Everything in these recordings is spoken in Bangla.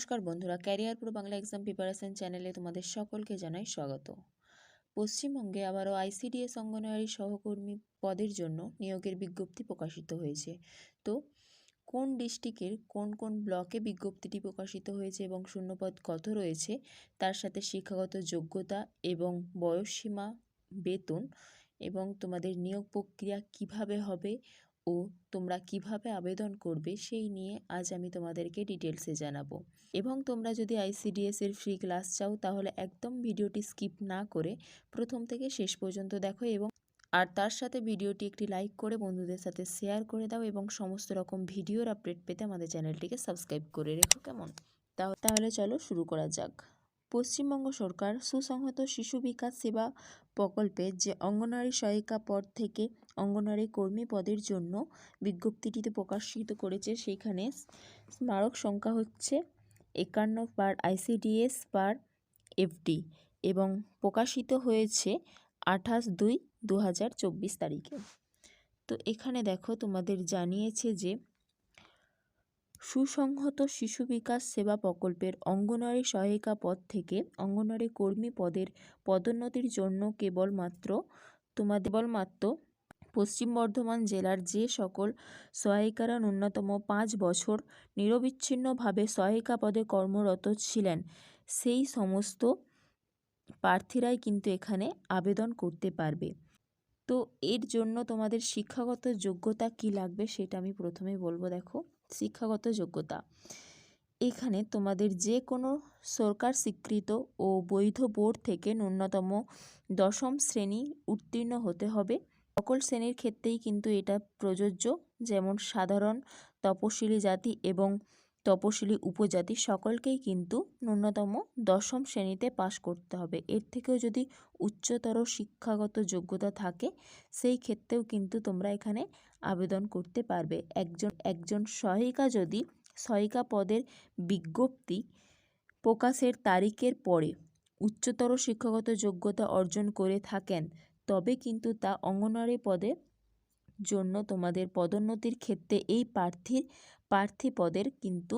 নমস্কার বন্ধুরা career pro Bangla exam preparation চ্যানেলে তোমাদের সকলকে জানাই স্বাগত। পশ্চিমবঙ্গে আবারও আইসিডিএস অঙ্গনওয়াড়ি সহকর্মী পদের জন্য নিয়োগের বিজ্ঞপ্তি প্রকাশিত হয়েছে। তো, কোন ডিস্ট্রিক্টের কোন কোন ব্লকে বিজ্ঞপ্তিটি প্রকাশিত হয়েছে এবং শূন্যপদ কত রয়েছে, তার সাথে শিক্ষাগত যোগ্যতা এবং বয়সসীমা, বেতন এবং তোমাদের নিয়োগ প্রক্রিয়া কীভাবে হবে ও তোমরা কীভাবে আবেদন করবে সেই নিয়ে আজ আমি তোমাদেরকে ডিটেলসে জানাব। এবং তোমরা যদি আইসিডিএস এর ফ্রি ক্লাস চাও, তাহলে একদম ভিডিওটি স্কিপ না করে প্রথম থেকে শেষ পর্যন্ত দেখো এবং আর তার সাথে ভিডিওটি একটি লাইক করে বন্ধুদের সাথে শেয়ার করে দাও এবং সমস্ত রকম ভিডিওর আপডেট পেতে আমাদের চ্যানেলটিকে সাবস্ক্রাইব করে রেখো কেমন? তাহ- তাহলে চলো শুরু করা যাক। পশ্চিমবঙ্গ সরকার সুসংহত শিশু বিকাশ সেবা প্রকল্পে যে অঙ্গনওয়াড়ি সহায়িকা পদ থেকে অঙ্গনওয়াড়ি কর্মী পদের জন্য বিজ্ঞপ্তিটিতে প্রকাশিত করেছে। সেখানে স্মারক সংখ্যা হচ্ছে একান্ন পার আইসিডিএস পার এফডি এবং প্রকাশিত হয়েছে আঠাশ দুই দু হাজার চব্বিশ তারিখে। তো এখানে দেখো তোমাদের জানিয়েছে যে সুসংহত শিশু বিকাশ সেবা প্রকল্পের অঙ্গনওয়াড়ি সহায়িকা পদ থেকে অঙ্গনওয়াড়ি কর্মী পদের পদোন্নতির জন্য কেবলমাত্র তোমাদের কেবলমাত্র পশ্চিম বর্ধমান জেলার যে সকল সহায়িকারা ন্যূনতম পাঁচ বছর নিরবিচ্ছিন্নভাবে সহায়িকা পদে কর্মরত ছিলেন, সেই সমস্ত প্রার্থীরাই কিন্তু এখানে আবেদন করতে পারবে। তো এর জন্য তোমাদের শিক্ষাগত যোগ্যতা কি লাগবে সেটা আমি প্রথমেই বলব, দেখো, শিক্ষাগত যোগ্যতা। এখানে তোমাদের যে কোনো সরকার স্বীকৃত ও বৈধ বোর্ড থেকে ন্যূনতম দশম শ্রেণি উত্তীর্ণ হতে হবে। সকল শ্রেণির ক্ষেত্রেই কিন্তু এটা প্রযোজ্য। যেমন সাধারণ, তপশিলি জাতি এবং তপশিলি উপজাতি সকলকেই কিন্তু ন্যূনতম দশম শ্রেণীতে পাশ করতে হবে। এর থেকেও যদি উচ্চতর শিক্ষাগত যোগ্যতা থাকে, সেই ক্ষেত্রেও কিন্তু তোমরা এখানে আবেদন করতে পারবে। একজন একজন সহায়িকা যদি সহায়িকা পদের বিজ্ঞপ্তি প্রকাশের তারিখের পরে উচ্চতর শিক্ষাগত যোগ্যতা অর্জন করে থাকেন তবে কিন্তু তা অঙ্গনওয়াড়ি পদের জন্য তোমাদের পদোন্নতির ক্ষেত্রে এই প্রার্থীর প্রার্থী পদের কিন্তু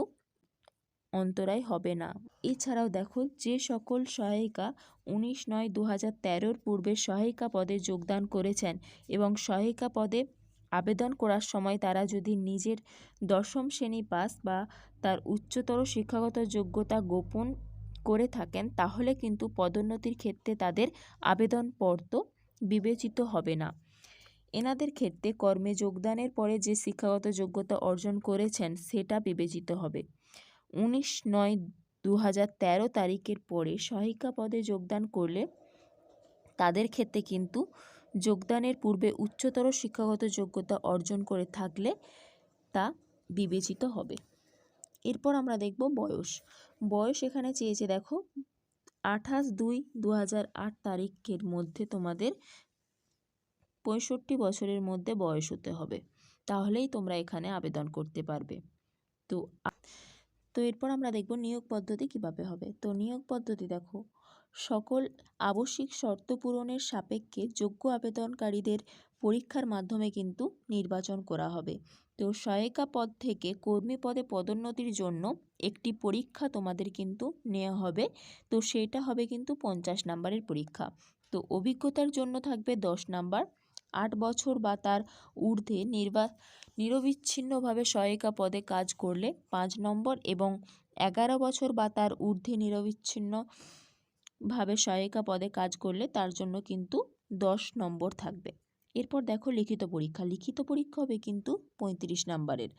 অন্তরায় হবে না। এছাড়াও দেখো, যে সকল সহায়িকা উনিশ নয় দু হাজার তেরোর পূর্বে সহায়িকা পদে যোগদান করেছেন এবং সহায়িকা পদে আবেদন করার সময় তারা যদি নিজের দশম শ্রেণি পাস বা তার উচ্চতর শিক্ষাগত যোগ্যতা গোপন করে থাকেন, তাহলে কিন্তু পদোন্নতির ক্ষেত্রে তাদের আবেদনপত্র বিবেচিত হবে না। এনাদের ক্ষেত্রে কর্মে যোগদানের পরে যে শিক্ষাগত যোগ্যতা অর্জন করেছেন, সেটা বিবেচিত হবে। উনিশ নয় দু তারিখের পরে সহায়িকা পদে যোগদান করলে তাদের ক্ষেত্রে কিন্তু যোগদানের পূর্বে উচ্চতর শিক্ষাগত যোগ্যতা অর্জন করে থাকলে তা বিবেচিত হবে। এরপর আমরা দেখব বয়স। বয়স এখানে চেয়েছে, দেখো আঠাশ দুই দু আট তারিখের মধ্যে তোমাদের পঁয়ষট্টি বছরের মধ্যে বয়স হতে হবে। তাহলেই তোমরা এখানে আবেদন করতে পারবে। তো তো এরপর আমরা দেখব নিয়োগ পদ্ধতি কীভাবে হবে। তো নিয়োগ পদ্ধতি দেখো, সকল আবশ্যিক শর্ত পূরণের সাপেক্ষে যোগ্য আবেদনকারীদের পরীক্ষার মাধ্যমে কিন্তু নির্বাচন করা হবে। তো সহায়িকা পদ থেকে কর্মী পদে পদোন্নতির জন্য একটি পরীক্ষা তোমাদের কিন্তু নেওয়া হবে। তো সেটা হবে কিন্তু পঞ্চাশ নাম্বারের পরীক্ষা। তো অভিজ্ঞতার জন্য থাকবে দশ নাম্বার। আট বছর বা তার ঊর্ধ্বে নির্বা, নিরবিচ্ছিন্নভাবে সহায়িকা পদে কাজ করলে পাঁচ নম্বর এবং এগারো বছর বা তার ঊর্ধ্বে নিরবিচ্ছিন্নভাবে সহায়িকা পদে কাজ করলে তার জন্য কিন্তু দশ নম্বর থাকবে। এরপর দেখো লিখিত পরীক্ষা। লিখিত পরীক্ষা হবে কিন্তু পঁয়ত্রিশ নাম্বারের।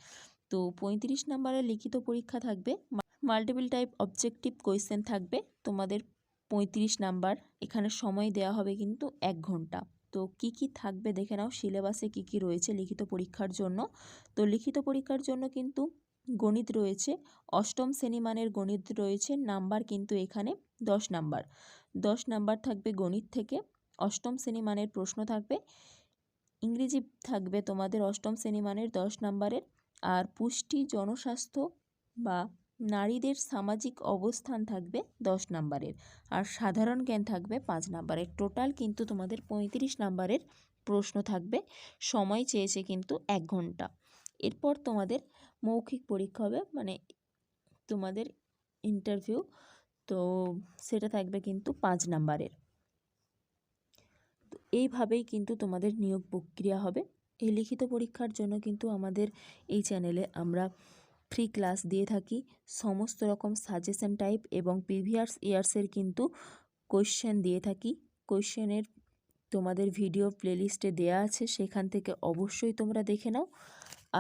তো পঁয়ত্রিশ নাম্বারের লিখিত পরীক্ষা থাকবে মাল্টিপল টাইপ অবজেক্টিভ কোয়েশ্চেন থাকবে। তোমাদের পঁয়ত্রিশ নাম্বার এখানে সময় দেওয়া হবে কিন্তু এক ঘণ্টা। তো কি কি থাকবে দেখে নাও সিলেবাসে কি কি রয়েছে লিখিত পরীক্ষার জন্য। তো লিখিত পরীক্ষার জন্য কিন্তু গণিত রয়েছে, অষ্টম শ্রেণি মানের গণিত রয়েছে, নাম্বার কিন্তু এখানে দশ নাম্বার। দশ নাম্বার থাকবে গণিত থেকে, অষ্টম শ্রেণি মানের প্রশ্ন থাকবে। ইংরেজি থাকবে তোমাদের অষ্টম শ্রেণি মানের দশ নাম্বারের। আর পুষ্টি, জনস্বাস্থ্য বা নারীদের সামাজিক অবস্থান থাকবে দশ নাম্বারের। আর সাধারণ জ্ঞান থাকবে পাঁচ নাম্বারের। টোটাল কিন্তু তোমাদের পঁয়ত্রিশ নাম্বারের প্রশ্ন থাকবে। সময় চেয়েছে কিন্তু এক ঘণ্টা। এরপর তোমাদের মৌখিক পরীক্ষা হবে মানে তোমাদের ইন্টারভিউ তো সেটা থাকবে কিন্তু পাঁচ নাম্বারের। এইভাবেই কিন্তু তোমাদের নিয়োগ প্রক্রিয়া হবে। এই লিখিত পরীক্ষার জন্য কিন্তু আমাদের এই চ্যানেলে আমরা ফ্রি ক্লাস দিয়ে থাকি। সমস্ত রকম সাজেশন টাইপ এবং প্রিভিয়াস ইয়ার্সের কিন্তু কোয়েশ্চেন দিয়ে থাকি। কোয়েশ্চেনের তোমাদের ভিডিও প্লেলিস্টে দেয়া আছে, সেখান থেকে অবশ্যই তোমরা দেখে নাও।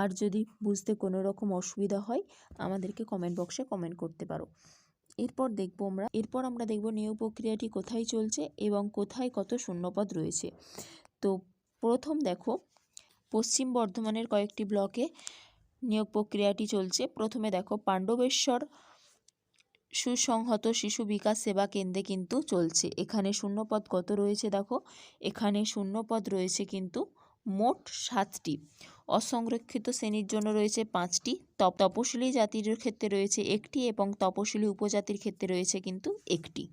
আর যদি বুঝতে কোনো রকম অসুবিধা হয়, আমাদেরকে কমেন্ট বক্সে কমেন্ট করতে পারো। এরপর দেখব আমরা, এরপর আমরা দেখব নিয়োগ প্রক্রিয়াটি কোথায় চলছে এবং কোথায় কত শূন্যপদ রয়েছে। তো প্রথম দেখো, পশ্চিম বর্ধমানের কয়েকটি ব্লকে নিয়োগ প্রক্রিয়াটি চলছে। প্রথমে দেখো, পাণ্ডবেশ্বর সুসংহত শিশু বিকাশ সেবা কেন্দ্রে কিন্তু চলছে। এখানে শূন্যপদ কত রয়েছে দেখো? এখানে শূন্যপদ রয়েছে কিন্তু মোট সাতটি। অসংরক্ষিত শ্রেণির জন্য রয়েছে পাঁচটি। তপ তপশিলি জাতির ক্ষেত্রে রয়েছে একটি এবং তপশিলি উপজাতির ক্ষেত্রে রয়েছে কিন্তু একটি।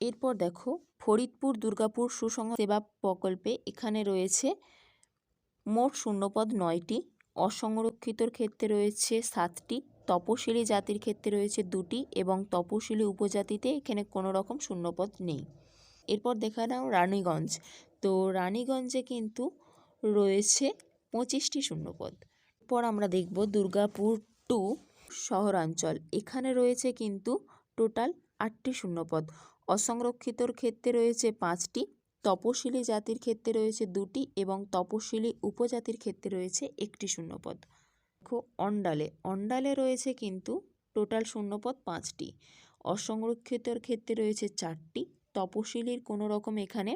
এরপর দেখো, ফরিদপুর দুর্গাপুর সুসংহ সেবা প্রকল্পে এখানে রয়েছে মোট শূন্যপদ নয়টি। অসংরক্ষিতর ক্ষেত্রে রয়েছে সাতটি। তপশিলি জাতির ক্ষেত্রে রয়েছে দুটি এবং তপশিলি উপজাতিতে এখানে কোনো রকম শূন্যপদ নেই। এরপর দেখা নাও রানীগঞ্জ। তো রানীগঞ্জে কিন্তু রয়েছে পঁচিশটি শূন্যপদ। পর আমরা দেখব দুর্গাপুর টু শহরাঞ্চল। এখানে রয়েছে কিন্তু টোটাল আটটি শূন্যপদ। অসংরক্ষিতর ক্ষেত্রে রয়েছে পাঁচটি, তপশিলি জাতির ক্ষেত্রে রয়েছে দুটি এবং তপশিলি উপজাতির ক্ষেত্রে রয়েছে একটি শূন্যপদ। দেখো অন্ডালে অন্ডালে রয়েছে কিন্তু টোটাল শূন্যপদ পাঁচটি। অসংরক্ষিতর ক্ষেত্রে রয়েছে চারটি তপশিলির কোনো রকম এখানে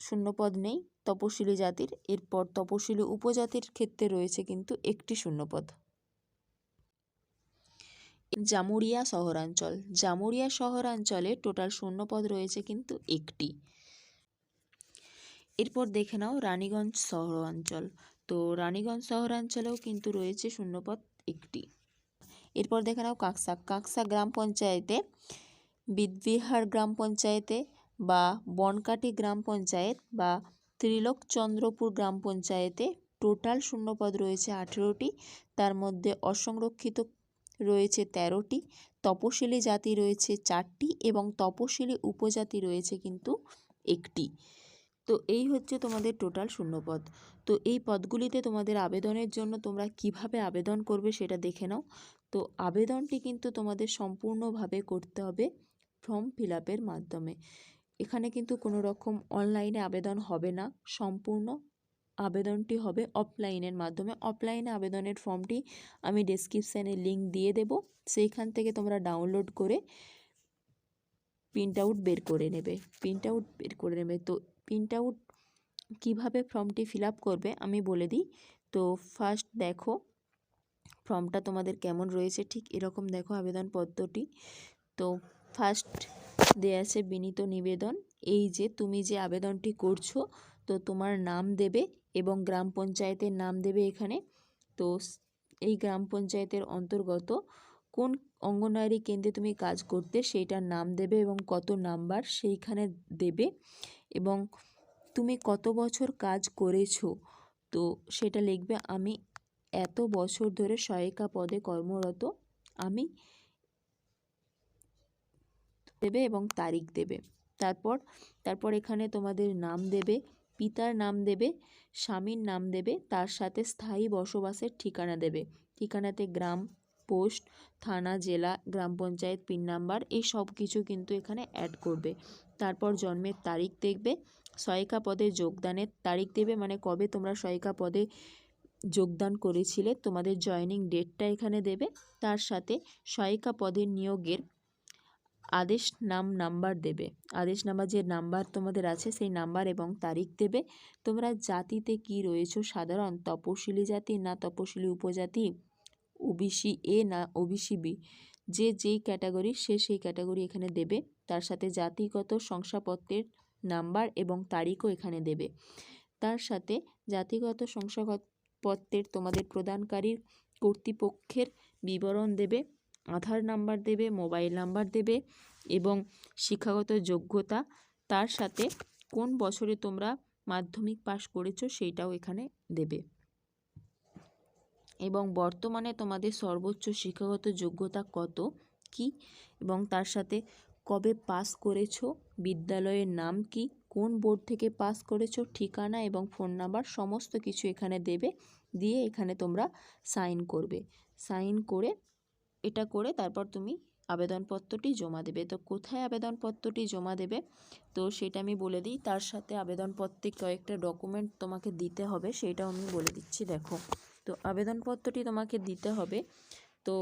শূন্যপদ নেই। তপশিলি জাতির, এরপর তপশিলি উপজাতির ক্ষেত্রে রয়েছে কিন্তু একটি শূন্যপদ। জামুরিয়া শহরাঞ্চল। জামুরিয়া শহরাঞ্চলে টোটাল শূন্যপদ রয়েছে কিন্তু একটি। এরপর দেখে নাও রানীগঞ্জ শহরাঞ্চল। তো রানীগঞ্জ শহরাঞ্চলেও কিন্তু রয়েছে শূন্যপদ একটি। এরপর দেখে নাও কাকসা। কাকসা গ্রাম পঞ্চায়েতে বিদবিহার গ্রাম পঞ্চায়েতে বা বনকাটি গ্রাম পঞ্চায়েত বা ত্রিলোকচন্দ্রপুর গ্রাম পঞ্চায়েতে টোটাল শূন্যপদ রয়েছে আঠেরোটি। তার মধ্যে অসংরক্ষিত রয়েছে তেরোটি, তপশিলি জাতি রয়েছে চারটি এবং তপশিলি উপজাতি রয়েছে কিন্তু একটি। তো এই হচ্ছে তোমাদের টোটাল শূন্যপদ। তো এই পদগুলিতে তোমাদের আবেদনের জন্য তোমরা কীভাবে আবেদন করবে সেটা দেখে নাও। তো আবেদনটি কিন্তু তোমাদের সম্পূর্ণভাবে করতে হবে ফর্ম ফিল আপের মাধ্যমে। এখানে কিন্তু কোনো রকম অনলাইনে আবেদন হবে না। সম্পূর্ণ আবেদনটি হবে অফলাইনের মাধ্যমে। অফলাইনে আবেদনের ফর্মটি আমি ডেসক্রিপশানে লিঙ্ক দিয়ে দেব। সেইখান থেকে তোমরা ডাউনলোড করে প্রিন্ট আউট বের করে নেবে। প্রিন্ট আউট বের করে নেবে। তো প্রিন্ট আউট কীভাবে ফর্মটি ফিল করবে আমি বলে দিই। তো ফার্স্ট দেখো ফর্মটা তোমাদের কেমন রয়েছে। ঠিক এরকম দেখো আবেদন পদ্ধতি তো ফার্স্ট দেয়া আছে বিনীত নিবেদন। এই যে তুমি যে আবেদনটি করছ, তো তোমার নাম দেবে এবং গ্রাম পঞ্চায়েতের নাম দেবে এখানে। তো এই গ্রাম পঞ্চায়েতের অন্তর্গত কোন অঙ্গনওয়াড়ি কেন্দ্রে তুমি কাজ করতে সেইটার নাম দেবে এবং কত নাম্বার সেইখানে দেবে এবং তুমি কত বছর কাজ করেছ, তো সেটা লিখবে, আমি এত বছর ধরে সহায়িকা পদে কর্মরত। আমি দেবে এবং তারিখ দেবে। তারপর তারপর এখানে তোমাদের নাম দেবে, পিতার নাম দেবে, স্বামীর নাম দেবে, তার সাথে স্থায়ী বসবাসের ঠিকানা দেবে। ঠিকানাতে গ্রাম, পোস্ট, থানা, জেলা, গ্রাম পঞ্চায়েত, পিন নাম্বার, এই সব কিছু কিন্তু এখানে অ্যাড করবে। তারপর জন্মের তারিখ দেখবে সহায়িকা পদে যোগদানের তারিখ দেবে মানে কবে তোমরা সহায়িকা পদে যোগদান করেছিলে, তোমাদের জয়নিং ডেটটা এখানে দেবে। তার সাথে সহায়িকা পদের নিয়োগের আদেশ নাম নাম্বার দেবে। আদেশ নাম্বার যে নাম্বার তোমাদের আছে, সেই নাম্বার এবং তারিখ দেবে। তোমরা জাতিতে কি রয়েছো? সাধারণ তপশিলি জাতি না তপশিলি উপজাতি? ওবিসি এ না ওবিসি বি? যে যেই ক্যাটাগরি, সে সেই ক্যাটাগরি এখানে দেবে। তার সাথে জাতিগত শংসাপত্রের নাম্বার এবং তারিখও এখানে দেবে। তার সাথে জাতিগত শংসাপত্রের তোমাদের প্রদানকারীর কর্তৃপক্ষের বিবরণ দেবে। আধার নাম্বার দেবে, মোবাইল নাম্বার দেবে এবং শিক্ষাগত যোগ্যতা, তার সাথে কোন বছরে তোমরা মাধ্যমিক পাশ করেছ সেইটাও এখানে দেবে। এবং বর্তমানে তোমাদের সর্বোচ্চ শিক্ষাগত যোগ্যতা কত, কী এবং তার সাথে কবে পাস করেছ, বিদ্যালয়ের নাম কি, কোন বোর্ড থেকে পাস করেছ, ঠিকানা এবং ফোন নাম্বার সমস্ত কিছু এখানে দেবে, দিয়ে এখানে তোমরা সাইন করবে। সাইন করে এটা করে তারপর তুমি আবেদনপত্রটি জমা দেবে। তো কোথায় আবেদনপত্রটি জমা দেবে? তো সেটা আমি বলে দিই। তার সাথে আবেদনপত্রে কয়েকটা ডকুমেন্ট তোমাকে দিতে হবে, সেটাও আমি বলে দিচ্ছি, দেখো। তো আবেদনপত্রটি তোমাকে দিতে হবে। তো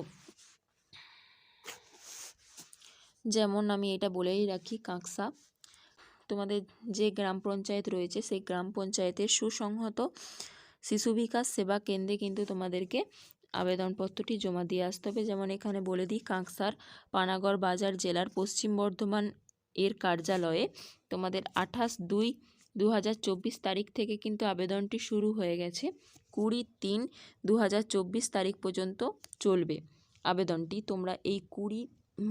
যেমন আমি এটা বলেই রাখি, কাঁকসা। তোমাদের যে গ্রাম পঞ্চায়েত রয়েছে, সেই গ্রাম পঞ্চায়েতের সুসংহত শিশু বিকাশ সেবা কেন্দ্রে কিন্তু তোমাদেরকে আবেদনপত্রটি জমা দিয়ে আসতে হবে। যেমন এখানে বলে দিই, কাঁকসার পানাগড় বাজার জেলার পশ্চিম বর্ধমান এর কার্যালয়ে তোমাদের আঠাশ দুই দু তারিখ থেকে কিন্তু আবেদনটি শুরু হয়ে গেছে। কুড়ি তিন দু তারিখ পর্যন্ত চলবে আবেদনটি। তোমরা এই কুড়ি,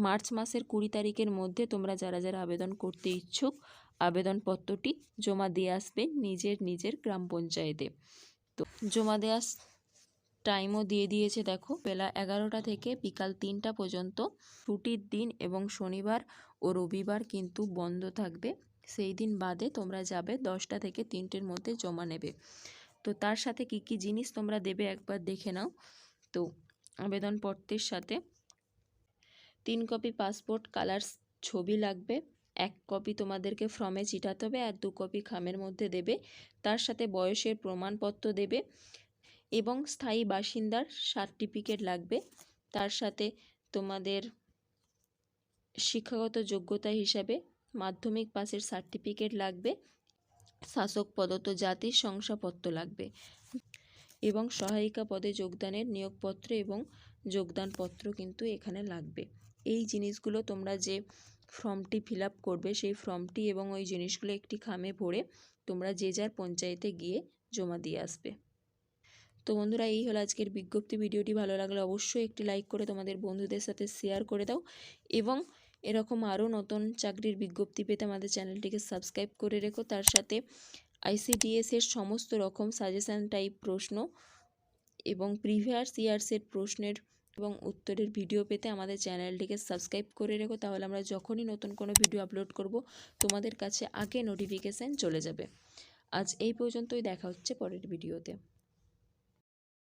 মার্চ মাসের কুড়ি তারিখের মধ্যে তোমরা যারা যারা আবেদন করতে ইচ্ছুক, আবেদনপত্রটি জমা দিয়ে আসবে নিজের নিজের গ্রাম পঞ্চায়েতে। তো জমা দেওয়ার টাইমও দিয়ে দিয়েছে, দেখো। বেলা এগারোটা থেকে বিকাল তিনটা পর্যন্ত ছুটির দিন এবং শনিবার ও রবিবার কিন্তু বন্ধ থাকবে। সেই দিন বাদে তোমরা যাবে দশটা থেকে তিনটের মধ্যে জমা নেবে। তো তার সাথে কি কি জিনিস তোমরা দেবে একবার দেখে নাও। তো আবেদনপত্রের সাথে তিন কপি পাসপোর্ট কালার ছবি লাগবে, এক কপি তোমাদেরকে ফর্মে চিটাতে হবে আর দু কপি খামের মধ্যে দেবে। তার সাথে বয়সের প্রমাণপত্র দেবে। এবং স্থায়ী বাসিন্দার সার্টিফিকেট লাগবে। তার সাথে তোমাদের শিক্ষাগত যোগ্যতা হিসাবে মাধ্যমিক পাসের সার্টিফিকেট লাগবে। শাসক প্রদত্ত জাতির শংসাপত্র লাগবে এবং সহায়িকা পদে যোগদানের নিয়োগপত্র এবং যোগদানপত্র কিন্তু এখানে লাগবে। এই জিনিসগুলো তোমরা যে ফর্মটি ফিল করবে, সেই ফর্মটি এবং ওই জিনিসগুলো একটি খামে ভরে তোমরা যে যার পঞ্চায়েতে গিয়ে জমা দিয়ে আসবে। তো বন্ধুরা, এই হলো আজকের বিজ্ঞপ্তি। ভিডিওটি ভালো লাগলে অবশ্যই একটি লাইক করে তোমাদের বন্ধুদের সাথে শেয়ার করে দাও এবং এরকম আরও নতুন চাকরির বিজ্ঞপ্তি পেতে আমাদের চ্যানেলটিকে সাবস্ক্রাইব করে রেখো। তার সাথে আইসিডিএসের সমস্ত রকম সাজেশান টাইপ প্রশ্ন এবং প্রিভিয়াস ইয়ার্সের প্রশ্নের এবং উত্তরের ভিডিও পেতে আমাদের চ্যানেলটিকে সাবস্ক্রাইব করে রেখো। তাহলে আমরা যখনই নতুন কোনো ভিডিও আপলোড করব, তোমাদের কাছে আগে নোটিফিকেশান চলে যাবে। আজ এই পর্যন্তই, দেখা হচ্ছে পরের ভিডিওতে।